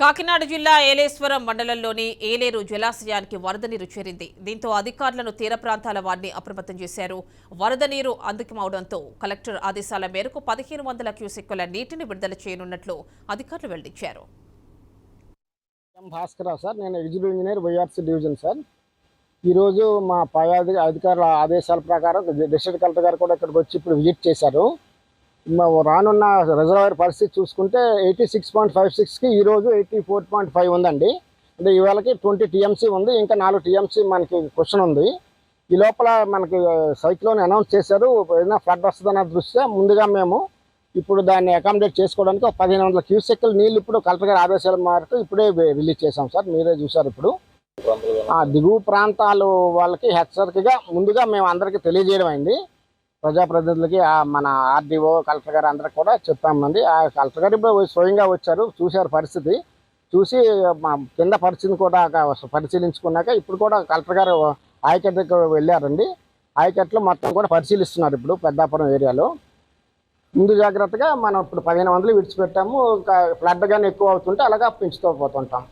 కాకినాడ జిల్లా ఏలేశ్వరం మండలంలోని ఏలేరు జలాశయానికి వరద నీరు చేరింది. దీంతో అధికారులను తీర ప్రాంతాల వారిని అప్రమత్తం చేశారు. వరద నీరు అందుకమవడంతో కలెక్టర్ ఆదేశాల మేరకు పదిహేను వందల క్యూసెక్కుల నీటిని విడుదల చేయనున్నట్లు అధికారులు వెల్లడించారు. ఎం సార్ నేను executive engineer YRC division sir. ఈరోజు మా పై అధికారుల ఆదేశాల ప్రకారం డిస్ట్రిక్ట్ కలెక్టర్ గారు కూడా ఇక్కడికి వచ్చి ఇప్పుడు విజిట్ చేశారు. రానున్న రిజర్వాయర్ పరిస్థితి చూసుకుంటే ఎయిటీ సిక్స్ పాయింట్ ఫైవ్ సిక్స్కి ఈరోజు ఎయిటీ ఫోర్ పాయింట్ ఫైవ్ ఉందండి. అంటే ఇవాళకి ట్వంటీ టీఎంసీ ఉంది ఇంకా నాలుగు టీఎంసీ మనకి క్వశ్చన్ ఉంది. ఈ లోపల మనకి సైక్లోన్ అనౌన్స్ చేశారు. ఏదైనా ఫ్లడ్ వస్తుందన్న దృష్ట్యా ముందుగా మేము ఇప్పుడు దాన్ని అకామిడేట్ చేసుకోవడానికి ఒక పదిహేను వందల క్యూసెక్ల నీళ్ళు ఇప్పుడు కలెక్టర్ గారి ఆదేశాల మేరకు ఇప్పుడే రిలీజ్ చేశాం సార్. మీరే చూసారు ఇప్పుడు. ఆ దిగువ ప్రాంతాలు వాళ్ళకి హెచ్చరికగా ముందుగా మేము అందరికీ తెలియజేయడం అయింది. ప్రజాప్రతినిధులకి మన ఆర్డీఓ కలెక్టర్ గారు అందరికి కూడా చెప్పామండి ఆ కలెక్టర్ గారు ఇప్పుడు స్వయంగా వచ్చారు చూశారు పరిస్థితి. చూసి మా కింద పరిస్థితిని కూడా పరిశీలించుకున్నాక ఇప్పుడు కూడా కలెక్టర్ గారు ఆయకట్టుకు వెళ్ళారండి. ఆయకట్లు మొత్తం కూడా పరిశీలిస్తున్నారు ఇప్పుడు పెద్దాపురం ఏరియాలో. ముందు జాగ్రత్తగా మనం ఇప్పుడు పదిహేను వందలు విడిచిపెట్టాము. ఫ్లడ్ కానీ ఎక్కువ అవుతుంటే అలాగా పెంచుతూ పోతుంటాం.